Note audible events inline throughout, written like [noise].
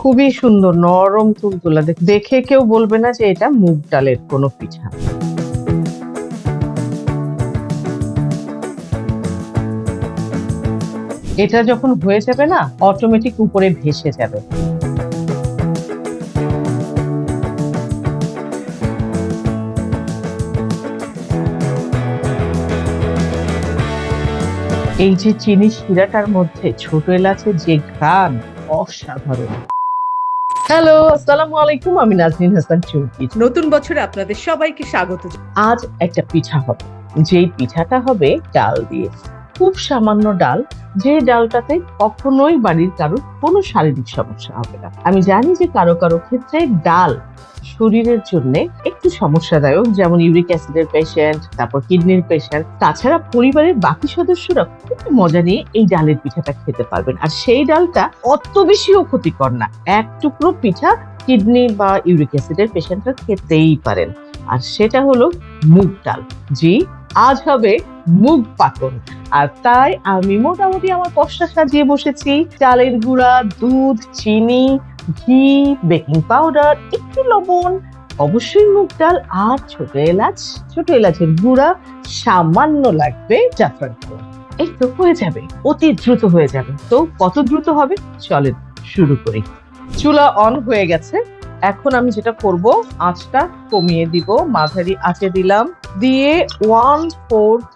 খুবই সুন্দর, নরম তুলতুলা। দেখ- কেউ বলবে না যে এটা মুগ ডালের কোনো পিঠা। এটা যখন হয়ে যাবে না অটোমেটিক উপরে ভেসে যাবে। এই যে চিনি শিরাটার মধ্যে ছোট এলাচের যে ঘ্রাণ, অসাধারণ। হ্যালো আসসালামু আলাইকুম আমি নাজনীন হাসান চৌকি নতুন বছরে আপনাদের সবাইকে স্বাগত। আজ একটা পিঠা হবে। যেই পিঠাটা হবে ডাল দিয়ে। খুব সামান্য ডাল, যে ডালটাতে কখনোই বাড়ির কারোর কোনো শারীরিক সমস্যা হবে না। আমি জানি যে কারও কারও ক্ষেত্রে ডাল শরীরের জন্য একটু সমস্যাদায়ক, যেমন ইউরিক অ্যাসিডের পেশেন্ট তারপর কিডনির পেশেন্ট তাছাড়া পরিবারের বাকি সদস্যরা খুব মজা নিয়ে এই ডালের পিঠাটা খেতে পারবেন। আর সেই ডালটা অত বেশিও ক্ষতিকর না, এক টুকরো পিঠা কিডনি বা ইউরিক অ্যাসিডের পেশেন্টরা খেতেই পারেন। আর সেটা হলো মুগ ডাল জি আজ হবে মুগ পাকন আর তাই আমি মোটামুটি আমার পশটা সাজিয়ে বসেছি। চালের গুঁড়া, দুধ, চিনি, ঘি, বেকিং পাউডার, একটু লবণ, অবশ্যই মুগ ডাল আর ছোট এলাচ, ছোট এলাচের গুঁড়া সামান্য লাগবে জাফরান। এই তো হয়ে যাবে, অতি দ্রুত হয়ে যাবে। তো কত দ্রুত হবে? চলেন শুরু করি। চুলা অন হয়ে গেছে। এখন আমি যেটা করব, আঁচটা কমিয়ে দিব, মাঝারি আঁচে দিলাম। দিয়ে ওয়ান ফোর্থ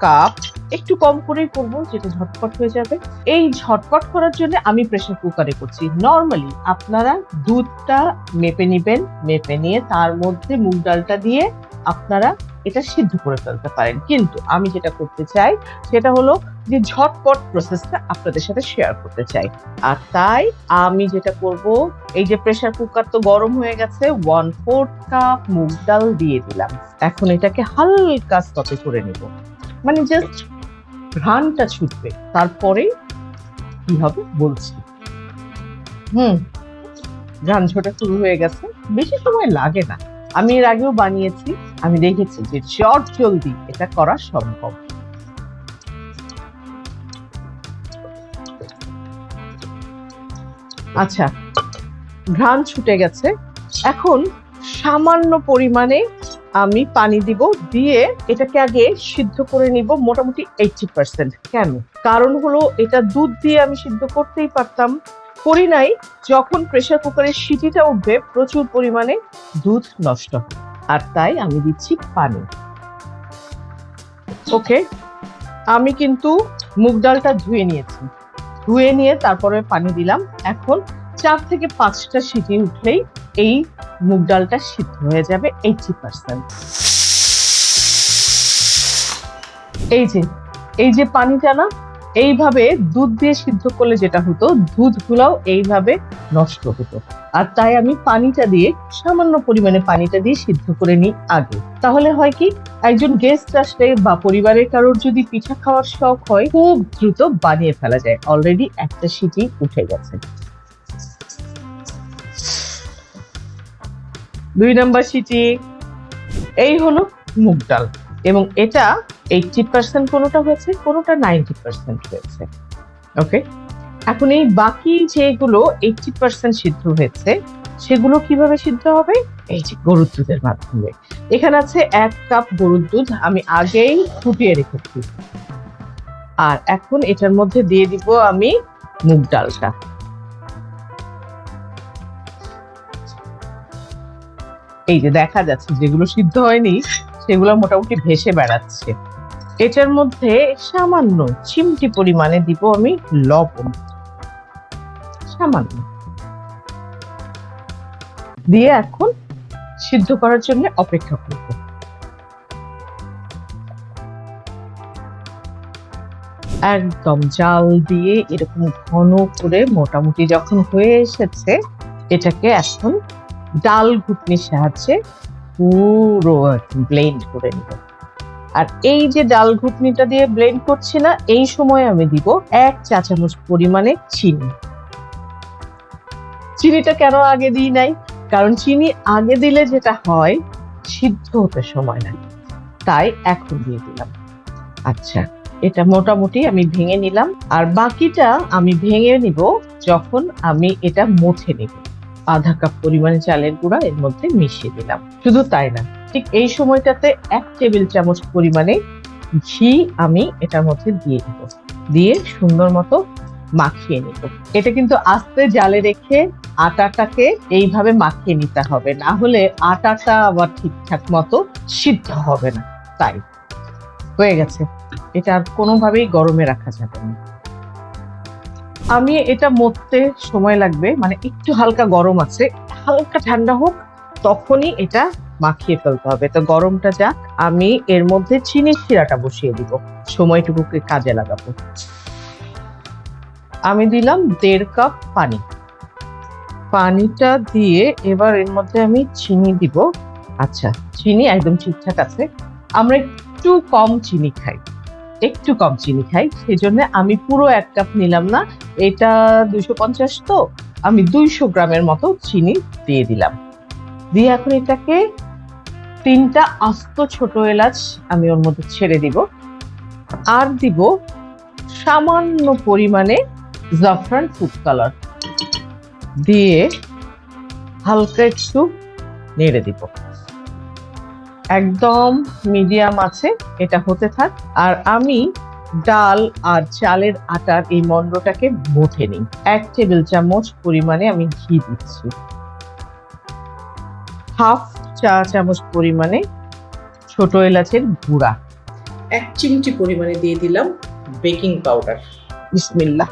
কাপ একটু কম করেই করব, যেটা ঝটপট হয়ে যাবে। এই ঝটপট করার জন্য আমি প্রেশার কুকারে করছি। নর্মালি আপনারা দুধটা মেপে নেবেন, মেপে নিয়ে তার মধ্যে মুগ ডালটা দিয়ে আপনারা এটা সিদ্ধ করে ফেলতে পারেন। কিন্তু আমি যেটা করতে চাই, সেটা হলো যে ঝটপট প্রসেসটা আপনাদের সাথে শেয়ার করতে চাই। আর তাই আমি যেটা করব, এই যে প্রেসার কুকার তো গরম হয়ে গেছে ওয়ান ফোর্থ কাপ মুগ ডাল দিয়ে দিলাম। এখন এটাকে হালকা স্তপে করে নিব। মানে জাস্ট ঘ্রাণটা ছুটবে। তারপরে কি হবে বলছি। হুম, ঘ্রাণ ছোটা শুরু হয়ে গেছে। বেশি সময় লাগে না। আমি এর আগেও বানিয়েছি, আমি দেখেছি যে চট জলদি এটা করা সম্ভব। আচ্ছা ঘ্রাণ ছুটে গেছে। এখন সামান্য পরিমাণে আমি পানি দিব দিয়ে এটাকে আগে সিদ্ধ করে নিব মোটামুটি এইটটি পার্সেন্ট কেন? কারণ হলো এটা দুধ দিয়ে আমি সিদ্ধ করতেই পারতাম। করি নাই, যখন প্রেসার কুকারের সিটিটা উঠবে, প্রচুর পরিমাণে দুধ নষ্ট আর তাই আমি দিচ্ছি পানি। ওকে আমি কিন্তু মুগ ডালটা ধুয়ে নিয়েছি। ধুয়ে নিয়ে তারপরে পানি দিলাম। এখন চার থেকে পাঁচটা সিটি উঠলেই এই মুগ ডালটা সিদ্ধ হয়ে যাবে এইটি পার্সেন্ট এই যে এই যে পানিটা না এইভাবে দুধ দিয়ে সিদ্ধ করলে যেটা হতো, দুধগুলাও এইভাবে নষ্ট হতো। আর তাই আমি পানিটা দিয়ে সামান্য পরিমাণে পানিটা দিয়ে সিদ্ধ করে নিই আগে। তাহলে হয় কি, একজন গেস্ট আসলে বা পরিবারের কারোর যদি পিঠা খাওয়ার শখ হয়, খুব দ্রুত বানিয়ে ফেলা যায়। অলরেডি একটা সিটি উঠে গেছে। দুই নাম্বার সিটি, এই হলো মুগ ডাল। এবং এটা এইটটি পার্সেন্ট কোনোটা হয়েছে, কোনোটা নাইনটি পার্সেন্ট হয়েছে। ওকে এখন এই বাকি যেগুলো এইটটি পার্সেন্ট সিদ্ধ হয়েছে, সেগুলো কীভাবে সিদ্ধ হবে? এই যে গরুর দুধের মাধ্যমে। এখানে আছে এক কাপ গরুর দুধ আমি আগেই ফুটিয়ে রেখেছি। আর এখন এটার মধ্যে দিয়ে দিব আমি মুগ ডালটা। এই যে দেখা যাচ্ছে যেগুলো সিদ্ধ হয়নি সেগুলো মোটামুটি ভেসে বেড়াচ্ছে। এটার মধ্যে সামান্য চিমটি পরিমাণে দিব আমি লবণ। সামান্য। দিয়ে এখন সিদ্ধ করার জন্য অপেক্ষা করব। একদম জাল দিয়ে এরকম ঘন করে মোটামুটি যখন হয়ে এসেছে, এটাকে এখন ডাল ঘুটনির সাহায্যে পুরো ব্লেন্ড করে নিব। আর এই যে ডাল ঘুটনিটা দিয়ে ব্লেন্ড করছি না, এই সময় আমি দিব এক চা চামচ পরিমাণে চিনি। চিনিটা কেন আগে দিই নাই? কারণ চিনি আগে দিলে যেটা হয়, সিদ্ধ হতে সময় লাগে। তাই এখন দিয়ে দিলাম। আচ্ছা এটা মোটামুটি আমি ভেঙে নিলাম। আর বাকিটা আমি ভেঙে নিব যখন আমি এটা মুছে নিব। আধা কাপ পরিমাণে চালের গুঁড়া এর মধ্যে মিশিয়ে দিলাম। শুধু তাই না, ঠিক এই সময়টাতে এক টেবিল চামচ পরিমাণে ঘি আমি এটার মধ্যে দিয়ে দিব। দিয়ে সুন্দর মতো মাখিয়ে নিব। এটা কিন্তু আস্তে জালে রেখে আটাটাকে এইভাবে মাখিয়ে নিতে হবে। না হলে আটাটা আবার ঠিকঠাক মতো সিদ্ধ হবে না। তাই, হয়ে গেছে। এটা আর কোনোভাবেই গরমে রাখা যাবে না। আমি এটা মরতে সময় লাগবে মানে একটু হালকা গরম আছে, হালকা ঠান্ডা হোক, তখনই এটা মাখিয়ে ফেলতে হবে। তো গরমটা যাক, আমি এর মধ্যে চিনির শিরাটা বসিয়ে দিব, সময়টুকুকে কাজে লাগাবো। আমি দিলাম দেড় কাপ পানি। পানিটা দিয়ে এবার এর মধ্যে আমি চিনি দিব। আচ্ছা চিনি একদম ঠিকঠাক আছে। আমরা একটু কম চিনি খাই। একটু কম চিনি খাই সেই জন্য আমি পুরো এক কাপ নিলাম না। এটা দুইশো পঞ্চাশ তো, আমি দুইশো গ্রামের মতো চিনি দিয়ে দিলাম। দিয়ে এখন এটাকে তিনটা আস্ত ছোট এলাচ আমি ওর মধ্যে ছেড়ে দিব। আর দিব সামান্য পরিমাণে জাফরান ফুড কালার। দিয়ে হালকা একটু নেড়ে দিব। একদম মিডিয়াম আছে এটা হতে থাক। আর আমি ডাল আর চালের আটার এই মন্ডটাকে মুথে নিই। এক টেবিল চামচ পরিমাণে আমি ঘি দিচ্ছি। হাফ চা চামচ পরিমাণে ছোট এলাচের গুঁড়া। এক চিমটি পরিমাণে দিয়ে দিলাম বেকিং পাউডার। বিসমিল্লাহ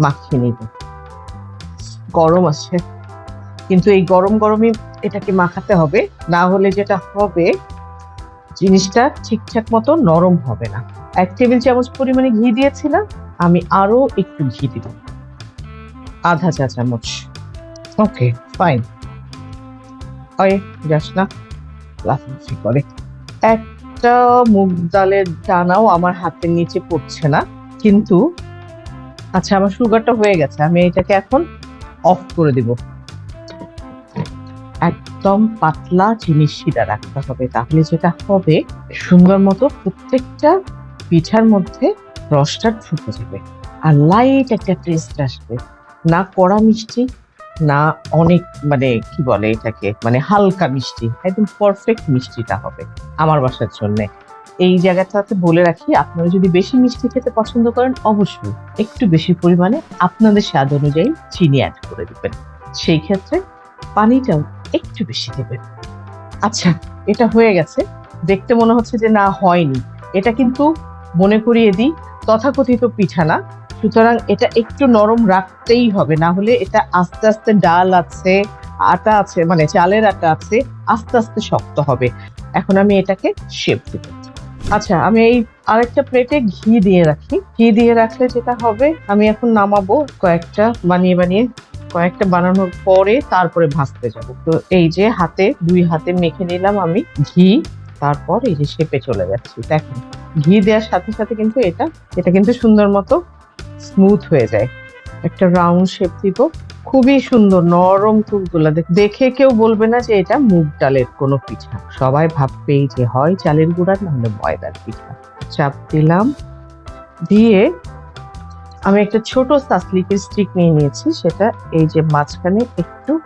মাখিয়ে নিব। গরম আছে। কিন্তু এই গরম গরমই এটাকে মাখাতে হবে, না হলে যেটা হবে, জিনিসটা ঠিকঠাক মতো নরম হবে না। এক টেবিল চামচ পরিমাণে ঘি দিয়েছিলাম, আমি আরও একটু ঘি দিব। আধা চা চামচ। ওকে, ফাইন। ওয়ে যাস না। লাফালাফি করে। একটা মুগ ডালের দানাও আমার হাতের নিচে পড়ছে না, কিন্তু আচ্ছা আমার সুগারটা হয়ে গেছে, আমি এটাকে এখন অফ করে দিব। একদম পাতলা জিনিস শিরা রাখতে হবে। তাহলে যেটা হবে, সুন্দর মতো প্রত্যেকটা পিঠার মধ্যে রসটা ঢুকে যাবে আর লাইট একটা টেস্ট আসবে। না কড়া মিষ্টি, না অনেক মানে কি বলে এটাকে? মানে হালকা মিষ্টি, একদম পারফেক্ট মিষ্টিটা হবে আমার বাসার জন্য। এই জায়গাটাতে বলে রাখি, আপনারা যদি বেশি মিষ্টি খেতে পছন্দ করেন, অবশ্যই একটু বেশি পরিমাণে আপনাদের স্বাদ অনুযায়ী চিনি অ্যাড করে দিবেন। সেই ক্ষেত্রে পানিটাও একটু বেশি দেবেন আচ্ছা এটা হয়ে গেছে। দেখতে মনে হচ্ছে যে না, হয়নি। এটা কিন্তু মনে করিয়ে দিই, তথাকথিত পিঠা না। সুতরাং এটা একটু নরম রাখতেই হবে, না হলে এটা আস্তে আস্তে ডাল আছে, আটা আছে মানে চালের আটা আছে, আস্তে আস্তে শক্ত হবে। এখন আমি এটাকে শেপ দেব আচ্ছা আমি এই আরেকটা প্লেটে ঘি দিয়ে রাখি। ঘি দিয়ে রাখলে যেটা হবে, আমি এখন নামাবো কয়েকটা বানিয়ে বানিয়ে কয়েকটা বানানোর পরে তারপরে ভাজতে যাব। তো এই যে হাতে, দুই হাতে মেখে নিলাম আমি ঘি, তারপর এই যে শেপে চলে যাচ্ছি। দেখেন, ঘি দেওয়ার সাথে সাথে কিন্তু এটা এটা কিন্তু সুন্দর মতো স্মুথ হয়ে যায়। একটা রাউন্ড শেপ দিব। খুবই সুন্দর, নরম তুলতুলা। দেখ- কেউ বলবে না যে এটা মুগ ডালের কোনো পিঠা। সবাই ভাববেই যে হয় চালের গুঁড়ার না হলে ময়দার পিঠা। চাপ দিলাম, দিয়ে আমি একটা ছোট সাসলিকের স্টিক নিয়ে নিয়েছি, সেটা এই যে মাঝখানে একটু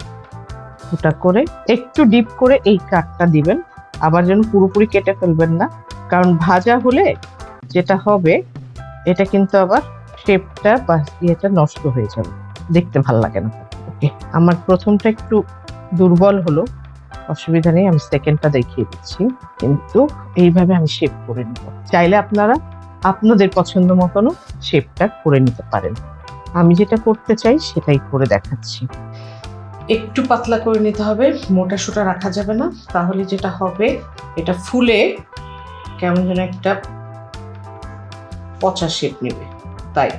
ফুটা করে, একটু ডিপ করে এই কাঠটা দিবেন। আবার যেন পুরোপুরি কেটে ফেলবেন না, কারণ ভাজা হলে যেটা হবে, এটা কিন্তু আবার শেপটা বা ইয়েটা নষ্ট হয়ে যাবে। দেখতে ভালো লাগে না। ওকে আমার প্রথমটা একটু দুর্বল হলো, অসুবিধা নেই, আমি সেকেন্ডটা দেখিয়ে দিচ্ছি। কিন্তু এইভাবে আমি শেপ করে নিব। চাইলে আপনারা আপনাদের পছন্দ মতনও শেপটা করে নিতে পারেন। আমি যেটা করতে চাই সেটাই করে দেখাচ্ছি। একটু পাতলা করে নিতে হবে, মোটা সোটা রাখা যাবে না। তাহলে যেটা হবে, এটা ফুলে কেমন যেন একটা পচা শেপ নেবে। তাই।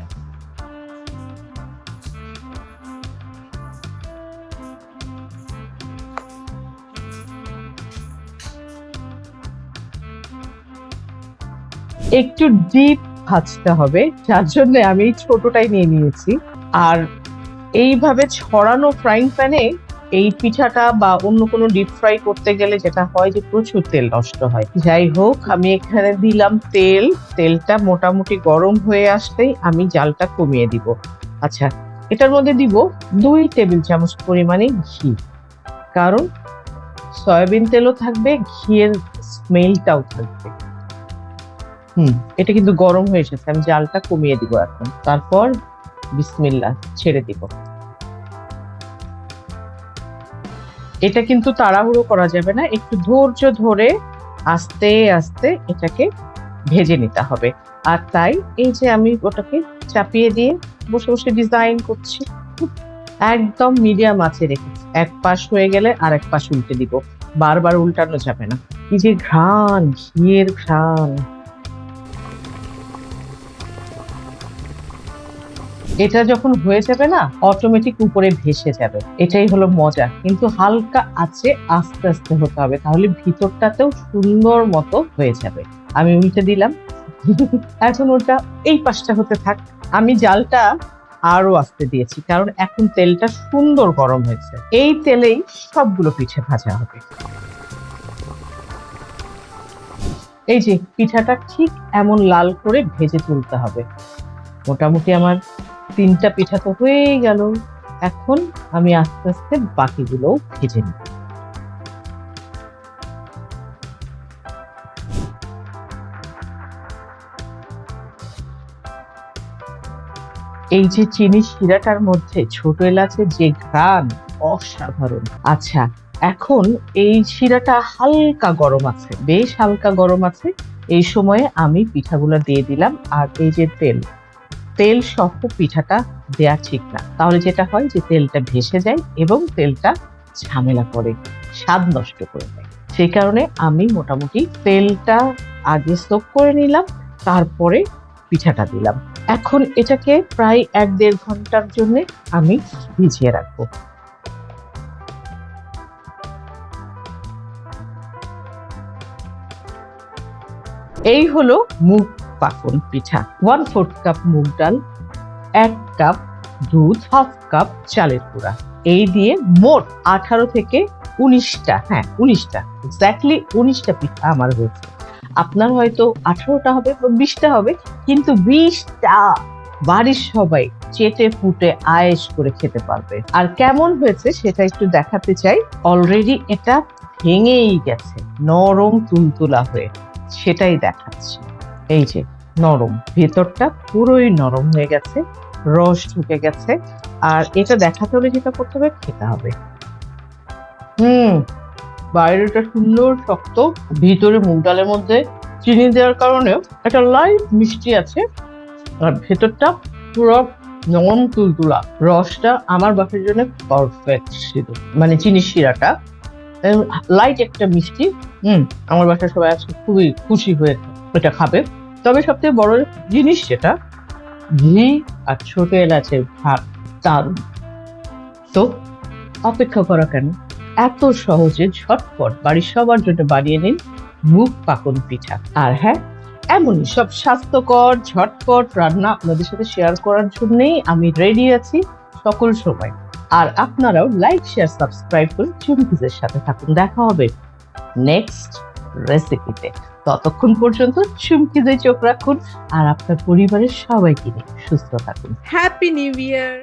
একটু ডিপ ভাজতে হবে, যার জন্য আমি ছোটটাই নিয়ে নিয়েছি। আর এইভাবে ছড়ানো ফ্রাইং প্যানে এই পিঠাটা বা অন্য কোনো ডিপ ফ্রাই করতে গেলে যেটা হয় যে প্রচুর তেল নষ্ট হয়। যাই হোক, আমি এখানে দিলাম তেল। তেলটা মোটামুটি গরম হয়ে আসতেই আমি জালটা কমিয়ে দিব। আচ্ছা এটার মধ্যে দিব দুই টেবিল চামচ পরিমাণে ঘি। কারণ, সয়াবিন তেলও থাকবে, ঘিয়ের স্মেলটাও থাকবে। এটা কিন্তু গরম হয়ে এসেছে, আমি জালটা কমিয়ে দিব এখন। তারপর বিসমিল্লাহ ছেড়ে দিব। এটা কিন্তু তাড়াহুড়ো করা যাবে না, একটু ধৈর্য ধরে আস্তে আস্তে এটাকে ভেজে নিতে হবে। আর তাই এই যে আমি ওটাকে চাপিয়ে দিয়ে বসে বসে ডিজাইন করছি একদম মিডিয়াম আছে রেখেছি। এক পাশ হয়ে গেলে আর এক পাশ উল্টে দিব। বারবার উল্টানো যাবে না। এই যে ঘ্রাণ, ঘিয়ের ঘ্রাণ। এটা যখন হয়ে যাবে না অটোমেটিক উপরে ভেসে যাবে। এটাই হলো মজা। কিন্তু হালকা আছে, আস্তে আস্তে হতে হবে। তাহলে ভিতরটাতেও সুন্দর মতো হয়ে যাবে। আমি উল্টে দিলাম। [laughs] এখন ওটা এই পাশটা হতে থাক। আমি জালটা আরও আস্তে দিয়েছি, কারণ এখন তেলটা সুন্দর গরম হয়েছে। এই তেলেই সবগুলো পিঠে ভাজা হবে। এই যে পিঠাটা ঠিক এমন লাল করে ভেজে তুলতে হবে। মোটামুটি আমার তিনটা পিঠা তো হয়েই গেল। এখন আমি আস্তে আস্তে বাকিগুলো ভেজে নিব এই যে চিনি শিরাটার মধ্যে ছোট এলাচের যে ঘ্রাণ, অসাধারণ। আচ্ছা এখন এই শিরাটা হালকা গরম আছে, বেশ হালকা গরম আছে। এই সময়ে আমি পিঠাগুলো দিয়ে দিলাম আর এই যে তেল তেল সহ পিঠাটা দেয়া ঠিক না। তাহলে যেটা হয় যে তেলটা ভেসে যায় এবং তেলটা ঝামেলা করে, স্বাদ নষ্ট করে দেয়। সেই কারণে আমি মোটামুটি তেলটা আগে সোক করে নিলাম, তারপরে পিঠাটা দিলাম। এখন এটাকে প্রায় এক দেড় ঘণ্টার জন্য আমি ভিজিয়ে রাখব। এই হলো মুগ পাকন পিঠা। ওয়ান ফোর্থ কাপ মুগ ডাল, এক কাপ দুধ হাফ কাপ চালের গুঁড়া। এই দিয়ে মোট আঠারো থেকে উনিশটা হ্যাঁ উনিশটা এক্স্যাক্টলি উনিশটা পিঠা আমার হয়েছে। আপনার হয়তো আঠারোটা হবে বা বিশটা হবে, কিন্তু বিশটা বাড়ির সবাই চেটে ফুটে আয়েশ করে খেতে পারবে। আর কেমন হয়েছে সেটা একটু দেখাতে চাই। অলরেডি এটা ভেঙেই গেছে, নরম তুলতুলা হয়ে। সেটাই দেখাচ্ছি। এই যে নরম, ভেতরটা পুরোই নরম হয়ে গেছে, রস ঢুকে গেছে, আর এটা দেখাতে হলে যেটা করতে হবে, খেতে হবে। হুম, বাইরেটা সুন্দর, শক্ত, ভিতরে মুগ ডালের মধ্যে চিনি দেওয়ার কারণেও একটা লাইট মিষ্টি আছে, আর ভেতরটা পুরো নরম তুলতুলা। রসটা আমার বাপের জন্য পারফেক্ট ছিল মানে চিনি শিরাটা। লাইট একটা মিষ্টি, হুম, আমার বাসার সবাই আজকে খুবই খুশি হয়ে এটা খাবে। তবে সবথেকে বড় জিনিস যেটা, ঘি আর ছোট এলাচের ভাত, দারুণ। তো অপেক্ষা করা কেন? এত সহজে ঝটপট বাড়ির সবার জন্য বানিয়ে নিন মুখ পাকন পিঠা। আর হ্যাঁ এমনই সব স্বাস্থ্যকর, ঝটপট রান্না আপনাদের সাথে শেয়ার করার জন্যই আমি রেডি আছি সকল সময়। আর আপনারাও লাইক শেয়ার সাবস্ক্রাইব করে চুমকিজের সাথে থাকুন। দেখা হবে নেক্সট রেসিপিতে ততক্ষণ পর্যন্ত চুমকি দিয়ে চোখ রাখুন আর আপনার পরিবারের সবাইকে সুস্থ থাকুন। Happy new year